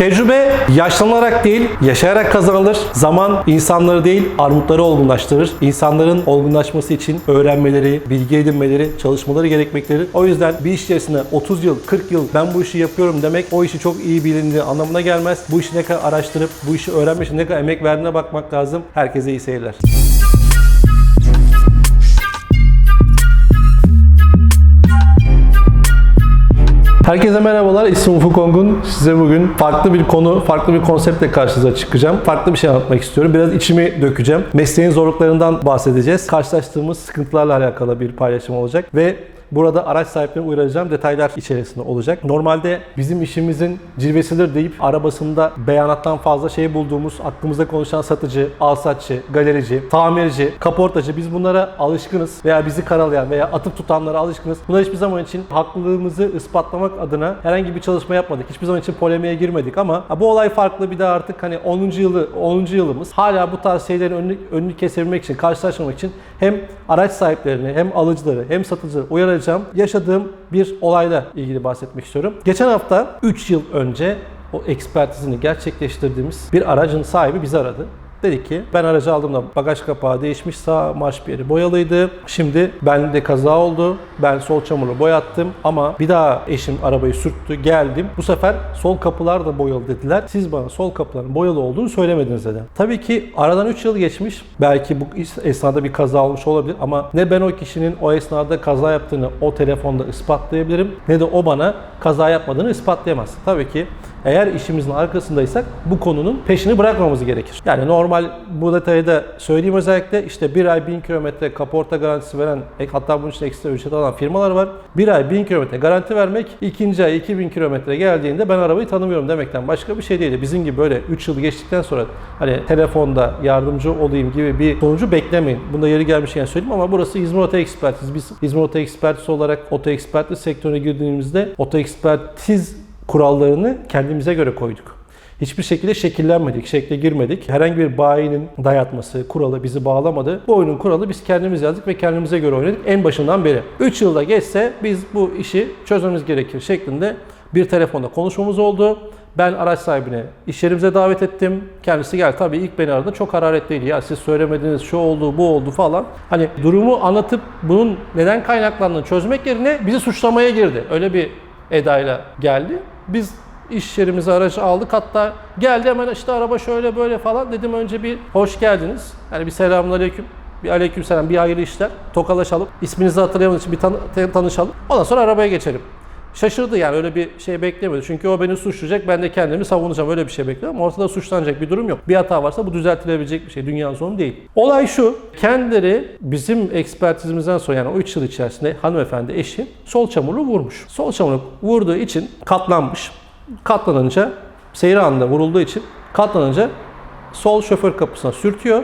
Tecrübe yaşlanarak değil, yaşayarak kazanılır. Zaman insanları değil, armutları olgunlaştırır. İnsanların olgunlaşması için öğrenmeleri, bilgi edinmeleri, çalışmaları gerekmektedir. O yüzden bir iş içerisinde 30 yıl, 40 yıl ben bu işi yapıyorum demek o işi çok iyi bilindiği anlamına gelmez. Bu işi ne kadar araştırıp, bu işi öğrenmek için ne kadar emek verdiğine bakmak lazım. Herkese iyi seyirler. Herkese merhabalar. İsmim Ufuk Ongun. Size bugün farklı bir konu, farklı bir konseptle karşınıza çıkacağım. Farklı bir şey anlatmak istiyorum. Biraz içimi dökeceğim. Mesleğin zorluklarından bahsedeceğiz. Karşılaştığımız sıkıntılarla alakalı bir paylaşım olacak ve Burada araç sahiplerine uyaracağım detaylar içerisinde olacak. Normalde bizim işimizin cilvesidir deyip arabasında beyanattan fazla şey bulduğumuz, aklımızda konuşan satıcı, alsatçı, galerici, tamirci, kaportacı biz bunlara alışkınız veya bizi karalayan veya atıp tutanlara alışkınız. Bunlar hiçbir zaman için haklılığımızı ispatlamak adına herhangi bir çalışma yapmadık. Hiçbir zaman için polemiğe girmedik ama bu olay farklı bir de artık hani 10. yılı 10. yılımız. Hala bu tarz şeylerin önünü, önünü kesebilmek için, karşılaşmamak için hem araç sahiplerini hem alıcıları hem satıcıları uyaracağım. Yaşadığım bir olayla ilgili bahsetmek istiyorum. Geçen hafta 3 yıl önce o ekspertizini gerçekleştirdiğimiz bir aracın sahibi bizi aradı. Dedi ki ben aracı aldığımda bagaj kapağı değişmiş sağ marş bir yeri boyalıydı. Şimdi bende kaza oldu. Ben sol çamurlu boyattım ama bir daha eşim arabayı sürttü geldim. Bu sefer sol kapılar da boyalı dediler. Siz bana sol kapıların boyalı olduğunu söylemediniz dedi. Tabii ki aradan 3 yıl geçmiş. Belki bu esnada bir kaza olmuş olabilir ama ne ben o kişinin o esnada kaza yaptığını o telefonda ispatlayabilirim ne de o bana kaza yapmadığını ispatlayamaz. Tabii ki eğer işimizin arkasındaysak bu konunun peşini bırakmamız gerekir. Yani normal bu detayı da söyleyeyim özellikle işte bir ay 1000 kilometre kaporta garantisi veren ek- hatta bunun için ekstra ücret alan firmalar var. Bir ay 1000 kilometre garanti vermek ikinci ay 2000 kilometre geldiğinde ben arabayı tanımıyorum demekten başka bir şey değil. Bizim gibi böyle 3 yıl geçtikten sonra hani telefonda yardımcı olayım gibi bir sonucu beklemeyin. Bunda yeri gelmişken söyleyeyim ama burası İzmir Oto Ekspertiz. Biz İzmir Oto Ekspertiz olarak oto ekspertiz sektörüne girdiğimizde oto ekspertiz kurallarını kendimize göre koyduk. Hiçbir şekilde şekillenmedik, şekle girmedik. Herhangi bir bayinin dayatması, kuralı bizi bağlamadı. Bu oyunun kuralı biz kendimiz yazdık ve kendimize göre oynadık en başından beri. 3 yılda geçse biz bu işi çözmemiz gerekir şeklinde bir telefonda konuşmamız oldu. Ben araç sahibine iş yerimize davet ettim. Kendisi geldi. Tabii ilk beni aradı. Çok hararetliydi. Ya siz söylemediniz, şu oldu, bu oldu falan. Hani durumu anlatıp bunun neden kaynaklandığını çözmek yerine bizi suçlamaya girdi. Öyle bir edayla geldi. Biz iş yerimize aracı aldık. Hatta geldi hemen işte araba şöyle böyle falan. Dedim önce bir hoş geldiniz. Yani bir selamünaleyküm. Bir aleyküm selam, bir hayırlı işler. Tokalaşalım. İsminizi hatırlayamadığım için bir tan- tanışalım. Ondan sonra arabaya geçelim. Şaşırdı yani öyle bir şey beklemedi. Çünkü o beni suçlayacak, ben de kendimi savunacağım. Öyle bir şey bekliyorum. Ortada suçlanacak bir durum yok. Bir hata varsa bu düzeltilebilecek bir şey. Dünyanın sonu değil. Olay şu. Kendileri bizim ekspertizimizden sonra yani o 3 yıl içerisinde hanımefendi eşi sol çamurlu vurmuş. Sol çamurlu vurduğu için katlanmış. Katlanınca seyir anında vurulduğu için katlanınca sol şoför kapısına sürtüyor.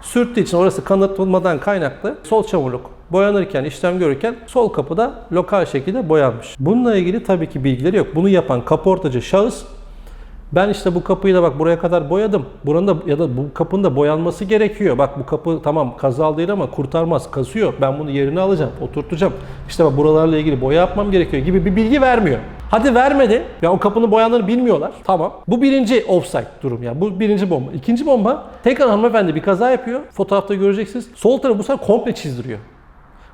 Sürttüğü için orası kanatılmadan kaynaklı sol çamurluk boyanırken, işlem görürken sol kapıda lokal şekilde boyanmış. Bununla ilgili tabii ki bilgileri yok. Bunu yapan kaportacı şahıs ben işte bu kapıyı da bak buraya kadar boyadım. Buranın da ya da bu kapının da boyanması gerekiyor. Bak bu kapı tamam kazalı değil ama kurtarmaz, kasıyor. Ben bunu yerine alacağım, oturtacağım. İşte bak buralarla ilgili boya yapmam gerekiyor gibi bir bilgi vermiyor. Hadi vermedi. Ya o kapının boyandığını bilmiyorlar. Tamam. Bu birinci offside durum ya. Bu birinci bomba. İkinci bomba tekrar hanımefendi bir kaza yapıyor. Fotoğrafta göreceksiniz. Sol tarafı bu sefer komple çizdiriyor.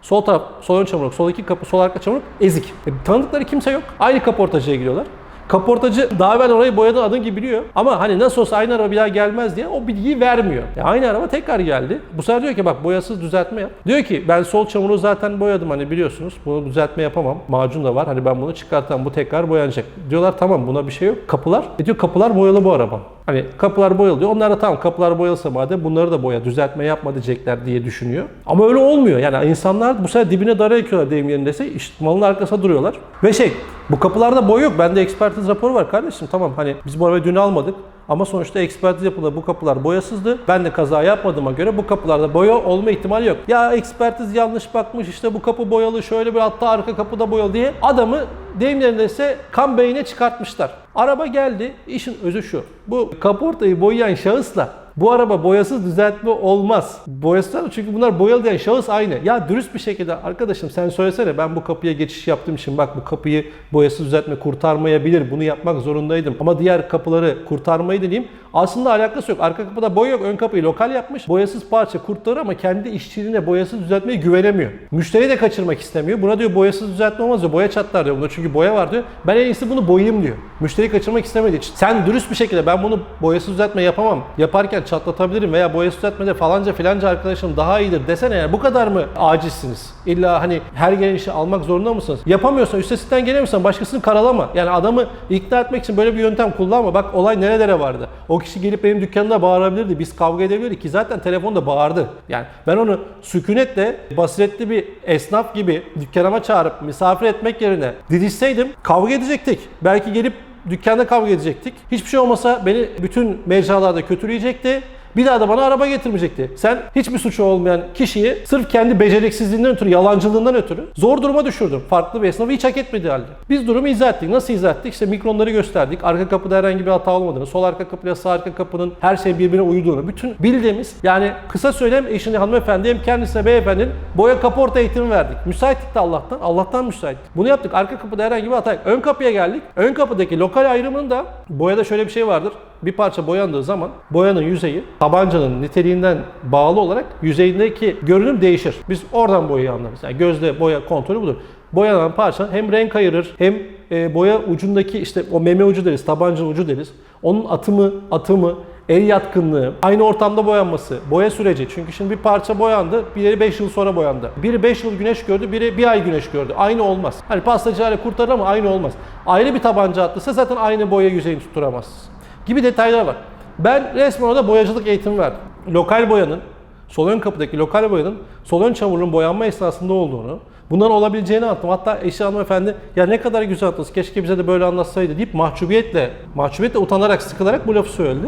Sol taraf, sol ön çamurluk, sol iki kapı, sol arka çamurluk ezik. E, tanıdıkları kimse yok. Aynı kaportacıya gidiyorlar. Kaportacı daha evvel orayı boyadığı adın gibi biliyor. Ama hani nasıl olsa aynı araba bir daha gelmez diye o bilgiyi vermiyor. Ya aynı araba tekrar geldi. Bu sefer diyor ki bak boyasız düzeltme yap. Diyor ki ben sol çamuru zaten boyadım hani biliyorsunuz. Bunu düzeltme yapamam. Macun da var. Hani ben bunu çıkartam bu tekrar boyanacak. Diyorlar tamam buna bir şey yok. Kapılar. E diyor kapılar boyalı bu araba. Hani kapılar boyalı diyor. Onlar da tamam kapılar boyalsa madem bunları da boya düzeltme yapma diyecekler diye düşünüyor. Ama öyle olmuyor. Yani insanlar bu sefer dibine dara ekiyorlar deyim yerindeyse. İşte malın arkasına duruyorlar. Ve şey bu kapılarda boya yok. Bende ekspertiz raporu var kardeşim. Tamam hani biz bu arabayı dün almadık. Ama sonuçta ekspertiz yapıldı. Bu kapılar boyasızdı. Ben de kaza yapmadığıma göre bu kapılarda boya olma ihtimali yok. Ya ekspertiz yanlış bakmış işte bu kapı boyalı şöyle bir hatta arka kapı da boyalı diye adamı deyim yerindeyse kan beyine çıkartmışlar. Araba geldi. İşin özü şu. Bu kaportayı boyayan şahısla Bu araba boyasız düzeltme olmaz. Boyasız çünkü bunlar boyalı diyen şahıs aynı. Ya dürüst bir şekilde arkadaşım sen söylesene ben bu kapıya geçiş yaptığım için bak bu kapıyı boyasız düzeltme kurtarmayabilir. Bunu yapmak zorundaydım. Ama diğer kapıları kurtarmayı deneyeyim. Aslında alakası yok. Arka kapıda boya yok. Ön kapıyı lokal yapmış. Boyasız parça kurtarır ama kendi işçiliğine boyasız düzeltmeye güvenemiyor. Müşteri de kaçırmak istemiyor. Buna diyor boyasız düzeltme olmaz diyor. Boya çatlar diyor. Bunda çünkü boya var diyor. Ben en iyisi bunu boyayayım diyor. Müşteri kaçırmak istemediği için. Sen dürüst bir şekilde ben bunu boyasız düzeltme yapamam. Yaparken çatlatabilirim veya boyasız düzeltmede falanca filanca arkadaşım daha iyidir desene eğer bu kadar mı acizsiniz? İlla hani her gelen işi almak zorunda mısınız? Yapamıyorsan üstesinden gelemiyorsan başkasını karalama. Yani adamı ikna etmek için böyle bir yöntem kullanma. Bak olay nerelere vardı. O kişi gelip benim dükkanımda bağırabilirdi. Biz kavga edebilirdik ki zaten telefonda bağırdı. Yani ben onu sükunetle basiretli bir esnaf gibi dükkanıma çağırıp misafir etmek yerine didişseydim kavga edecektik. Belki gelip dükkanda kavga edecektik. Hiçbir şey olmasa beni bütün mecralarda kötüleyecekti. Bir daha da bana araba getirmeyecekti. Sen hiçbir suçu olmayan kişiyi sırf kendi beceriksizliğinden ötürü, yalancılığından ötürü zor duruma düşürdün. Farklı bir esnafı hiç hak etmediği halde. Biz durumu izah ettik. Nasıl izah ettik? İşte mikronları gösterdik. Arka kapıda herhangi bir hata olmadığını, sol arka kapıyla sağ arka kapının her şey birbirine uyduğunu, bütün bildiğimiz yani kısa söylem eşini hanımefendi hem kendisine beyefendinin boya kaporta eğitimi verdik. Müsaitlik de Allah'tan. Allah'tan müsait. Bunu yaptık. Arka kapıda herhangi bir hata yok. Ön kapıya geldik. Ön kapıdaki lokal ayrımında boyada şöyle bir şey vardır bir parça boyandığı zaman boyanın yüzeyi tabancanın niteliğinden bağlı olarak yüzeyindeki görünüm değişir. Biz oradan boyayı anlarız. Yani gözle boya kontrolü budur. Boyanan parça hem renk ayırır hem e, boya ucundaki işte o meme ucu deriz, tabancanın ucu deriz. Onun atımı, atımı, el yatkınlığı, aynı ortamda boyanması, boya süreci. Çünkü şimdi bir parça boyandı, biri 5 yıl sonra boyandı. Biri 5 yıl güneş gördü, biri 1 ay güneş gördü. Aynı olmaz. Hani pastacılarla kurtarır ama aynı olmaz. Ayrı bir tabanca atlısa zaten aynı boya yüzeyini tutturamazsınız gibi detaylar var. Ben resmen orada boyacılık eğitimi verdim. Lokal boyanın, sol ön kapıdaki lokal boyanın sol ön çamurun boyanma esnasında olduğunu, bunların olabileceğini anlattım. Hatta eşi hanımefendi ya ne kadar güzel anlattınız, keşke bize de böyle anlatsaydı deyip mahcubiyetle, mahcubiyetle utanarak, sıkılarak bu lafı söyledi.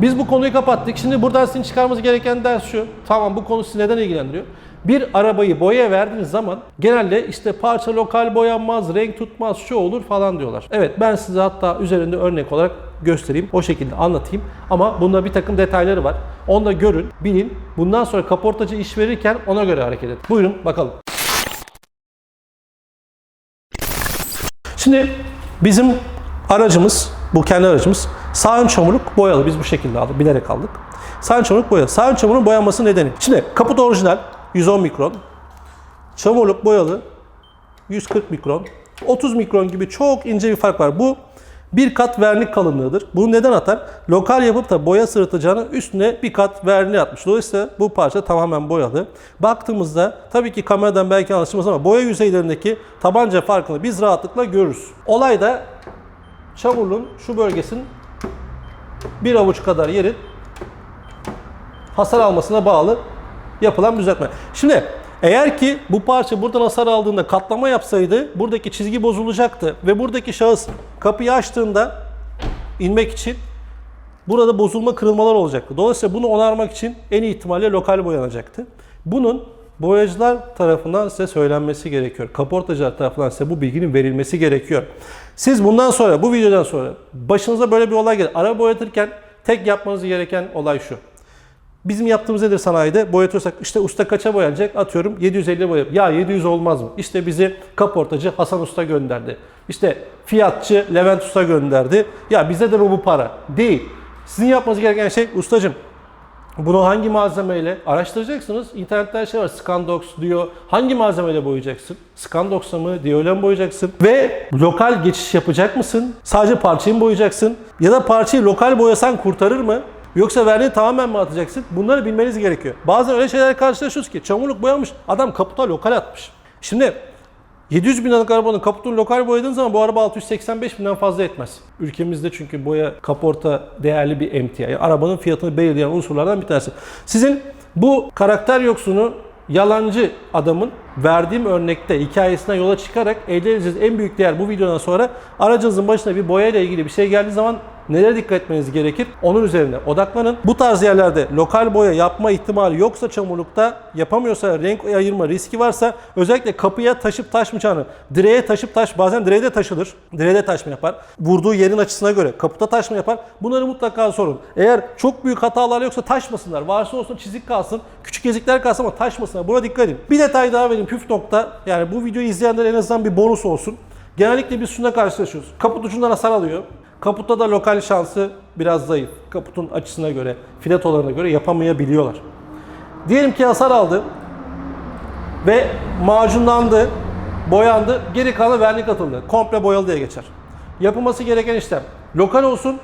Biz bu konuyu kapattık. Şimdi buradan sizin çıkarmanız gereken ders şu. Tamam bu konu sizi neden ilgilendiriyor? Bir arabayı boya verdiğiniz zaman genelde işte parça lokal boyanmaz, renk tutmaz, şu olur falan diyorlar. Evet ben size hatta üzerinde örnek olarak göstereyim. O şekilde anlatayım. Ama bunda bir takım detayları var. Onu da görün, bilin. Bundan sonra kaportacı iş verirken ona göre hareket edin. Buyurun bakalım. Şimdi bizim aracımız, bu kendi aracımız sağ ön çamurluk boyalı. Biz bu şekilde aldık, bilerek aldık. Sağ ön çamurluk boyalı. Sağ ön çamurun boyanması nedeni. Şimdi kaput orijinal 110 mikron. Çamurluk boyalı 140 mikron. 30 mikron gibi çok ince bir fark var. Bu bir kat vernik kalınlığıdır. Bunu neden atar? Lokal yapıp da boya sırıtacağını üstüne bir kat vernik atmış. Dolayısıyla bu parça tamamen boyalı. Baktığımızda tabii ki kameradan belki anlaşılmaz ama boya yüzeylerindeki tabanca farkını biz rahatlıkla görürüz. Olay da çamurluğun şu bölgesinin bir avuç kadar yerin hasar almasına bağlı yapılan düzeltme. Şimdi eğer ki bu parça buradan hasar aldığında katlama yapsaydı buradaki çizgi bozulacaktı ve buradaki şahıs kapıyı açtığında inmek için burada bozulma kırılmalar olacaktı. Dolayısıyla bunu onarmak için en ihtimalle lokal boyanacaktı. Bunun boyacılar tarafından size söylenmesi gerekiyor. Kaportacılar tarafından size bu bilginin verilmesi gerekiyor. Siz bundan sonra, bu videodan sonra başınıza böyle bir olay gelir. Araba boyatırken tek yapmanız gereken olay şu. Bizim yaptığımız nedir sanayide? Boyatıyorsak işte usta kaça boyanacak? Atıyorum 750 boya. Ya 700 olmaz mı? İşte bizi kaportacı Hasan Usta gönderdi. İşte fiyatçı Levent Usta gönderdi. Ya bize de bu bu para. Değil. Sizin yapmanız gereken şey ustacım bunu hangi malzemeyle araştıracaksınız? İnternette şey var. Scandox diyor. Hangi malzemeyle boyayacaksın? Scandox'la mı? Diyola mı boyayacaksın? Ve lokal geçiş yapacak mısın? Sadece parçayı mı boyayacaksın? Ya da parçayı lokal boyasan kurtarır mı? Yoksa verniği tamamen mi atacaksın? Bunları bilmeniz gerekiyor. Bazen öyle şeyler karşılaşıyoruz ki çamurluk boyamış, adam kaputa lokal atmış. Şimdi 700 bin liralık arabanın kaputunu lokal boyadığın zaman bu araba 685 binden fazla etmez. Ülkemizde çünkü boya kaporta değerli bir emtia. Yani arabanın fiyatını belirleyen unsurlardan bir tanesi. Sizin bu karakter yoksunu yalancı adamın verdiğim örnekte hikayesinden yola çıkarak elde edeceğiz en büyük değer bu videodan sonra aracınızın başına bir boya ile ilgili bir şey geldiği zaman nelere dikkat etmeniz gerekir? Onun üzerine odaklanın. Bu tarz yerlerde lokal boya yapma ihtimali yoksa çamurlukta yapamıyorsa renk ayırma riski varsa özellikle kapıya taşıp taşmayacağını, direğe taşıp taş bazen direğe de taşılır. Direğe de taş mı yapar? Vurduğu yerin açısına göre kaputa taş mı yapar? Bunları mutlaka sorun. Eğer çok büyük hatalar yoksa taşmasınlar. Varsa olsun çizik kalsın, küçük ezikler kalsın ama taşmasınlar. Buna dikkat edin. Bir detay daha vereyim püf nokta. Yani bu videoyu izleyenler en azından bir bonus olsun. Genellikle biz şununla karşılaşıyoruz. Kaput ucundan hasar alıyor. Kaputta da lokal şansı biraz zayıf. Kaputun açısına göre, filetolarına göre yapamayabiliyorlar. Diyelim ki hasar aldı ve macunlandı, boyandı, geri kalan vernik atıldı. Komple boyalı diye geçer. Yapılması gereken işlem lokal olsun,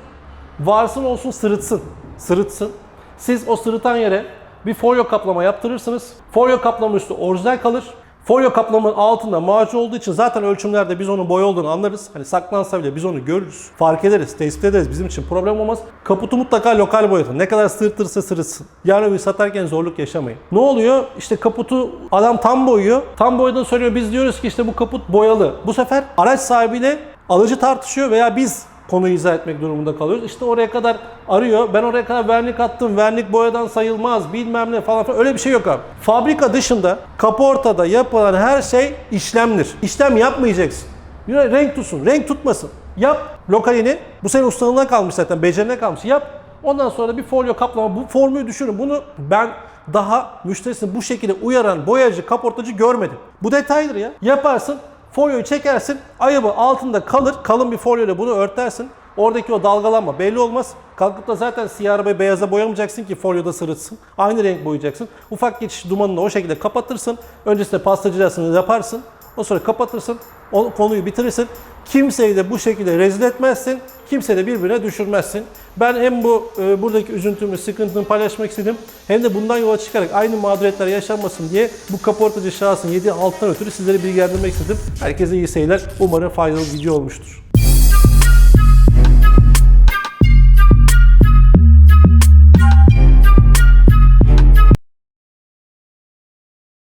varsın olsun sırıtsın. Sırıtsın. Siz o sırıtan yere bir folyo kaplama yaptırırsınız. Folyo kaplama üstü orijinal kalır. Folyo kaplamanın altında macun olduğu için zaten ölçümlerde biz onun boya olduğunu anlarız. Hani saklansa bile biz onu görürüz. Fark ederiz, tespit ederiz. Bizim için problem olmaz. Kaputu mutlaka lokal boyatın. Ne kadar sırtırsa sırıtsın. Yarın bir satarken zorluk yaşamayın. Ne oluyor? İşte kaputu adam tam boyuyor. Tam boyadığını söylüyor. Biz diyoruz ki işte bu kaput boyalı. Bu sefer araç sahibiyle alıcı tartışıyor veya biz konuyu izah etmek durumunda kalıyoruz. İşte oraya kadar arıyor. Ben oraya kadar vernik attım. Vernik boyadan sayılmaz. Bilmem ne falan filan. Öyle bir şey yok abi. Fabrika dışında kaportada yapılan her şey işlemdir. İşlem yapmayacaksın. Yine renk tutsun. Renk tutmasın. Yap lokalini. Bu senin ustalığına kalmış zaten. Becerine kalmış. Yap. Ondan sonra bir folyo kaplama. Bu formülü düşünün. Bunu ben daha müşterisini bu şekilde uyaran boyacı, kaportacı görmedim. Bu detaydır ya. Yaparsın. Folyoyu çekersin, ayıbı altında kalır, kalın bir folyoyla bunu örtersin. Oradaki o dalgalanma belli olmaz. Kalkıp da zaten siyah arabayı beyaza boyamayacaksın ki folyoda sırıtsın. Aynı renk boyayacaksın. Ufak geçiş dumanını o şekilde kapatırsın. Öncesinde pastacılasını yaparsın. O sonra kapatırsın. O konuyu bitirirsin. Kimseyi de bu şekilde rezil etmezsin. Kimse de birbirine düşürmezsin. Ben hem bu e, buradaki üzüntümü, sıkıntımı paylaşmak istedim. Hem de bundan yola çıkarak aynı mağduriyetler yaşanmasın diye bu kaportacı şahsın yediği alttan ötürü sizleri bilgilendirmek istedim. Herkese iyi seyirler. Umarım faydalı bir video olmuştur.